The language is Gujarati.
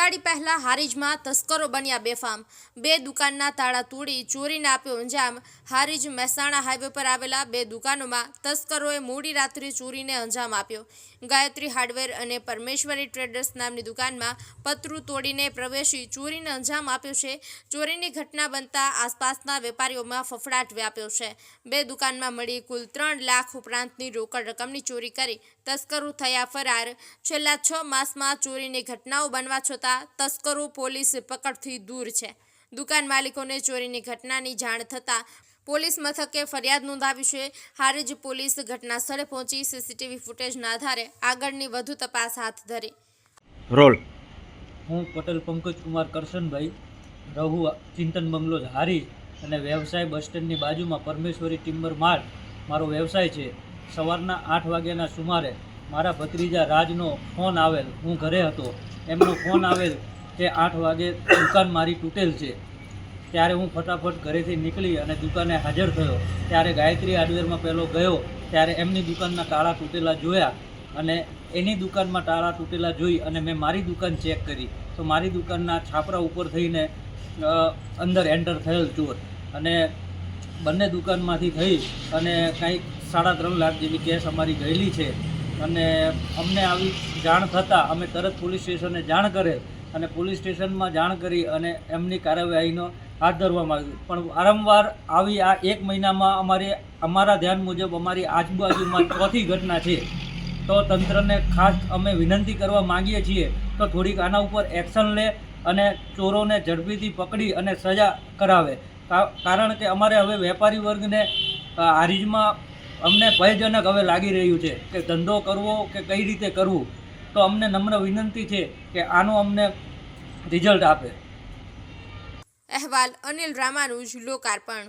દિવાળી પહેલા હારીજમાં તસ્કરો બન્યા બેફામ. બે દુકાનના તાળા તોડી ચોરીને આપ્યો અંજામ. હારીજ મહેસાણા હાઈવે પર આવેલા બે દુકાનોમાં તસ્કરોએ મોડી રાત્રે ચોરીને અંજામ આપ્યો. ગાયત્રી હાર્ડવેર અને પરમેશ્વરી ટ્રેડર્સ નામની દુકાનમાં પતરું તોડીને પ્રવેશી ચોરીને અંજામ આપ્યો છે. ચોરીની ઘટના બનતા આસપાસના વેપારીઓમાં ફફડાટ વ્યાપ્યો છે. બે દુકાનમાં મળી કુલ ત્રણ લાખ ઉપરાંતની રોકડ રકમની ચોરી કરી તસ્કરો થયા ફરાર. છેલ્લા છ માસમાં ચોરીની ઘટનાઓ બનવા છતાં તસ્કરો પોલીસ પકડથી દૂર છે. દુકાન માલિકોને ચોરીની ઘટનાની જાણ થતાં પોલીસ મથકે ફરિયાદ નોંધાવી છે. હારીજ પોલીસ ઘટના સ્થળે પહોંચી સીસીટીવી ફૂટેજના આધારે આગળની વધુ તપાસ હાથ ધરી. રોલ. હું પટેલ પંકજ કુમાર કરશનભાઈ રહું ચિંતન બંગલોજ હારી અને વ્યવસાય બસ સ્ટેન્ડની બાજુમાં પરમેશ્વરી ટિમ્બર માર્ટ મારો વ્યવસાય છે. સવારના આઠ વાગ્યાના સુમારે મારા ભત્રીજા રાજનો ફોન આવેલ. હું ઘરે હતો. એમનો ફોન આવેલ કે આઠ વાગે દુકાન મારી તૂટેલ છે. ત્યારે હું ફટાફટ ઘરેથી નીકળી અને દુકાને હાજર થયો. ત્યારે ગાયત્રી હાર્ડવેરમાં પહેલો ગયો. ત્યારે એમની દુકાનના તાળા તૂટેલા જોયા અને એની દુકાનમાં તાળા તૂટેલા જોઈ અને મેં મારી દુકાન ચેક કરી. તો મારી દુકાનના છાપરા ઉપર થઈને અંદર એન્ટર થયેલ ચોર અને બંને દુકાનમાંથી થઈ અને કંઈક સાડા ત્રણ લાખ જેવી કેસ અમારી ગયેલી છે. અને અમને આવી જાણ થતાં અમે તરત પોલીસ સ્ટેશને જાણ કરે અને પોલીસ સ્ટેશનમાં જાણ કરી અને એમની કાર્યવાહીનો હાથ ધરવામાં આવ્યું. પણ વારંવાર આવી આ એક મહિનામાં અમારે, અમારા ધ્યાન મુજબ અમારી આજુબાજુમાં ચોથી ઘટના છે. તો તંત્રને ખાસ અમે વિનંતી કરવા માંગીએ છીએ તો થોડીક આના ઉપર એક્શન લે અને ચોરોને ઝડપીથી પકડી અને સજા કરાવે. કારણ કે અમારે હવે વેપારી વર્ગને હારીજમાં અમને ભયજનક હવે લાગી રહ્યું છે કે ધંધો કરવો કે કઈ રીતે કરવું, તો અમને નમ્ર વિનંતી છે કે આનું અમને રિઝલ્ટ આપે. અહેવાલ અનિલ રામાનુજ, લોકાર્પણ.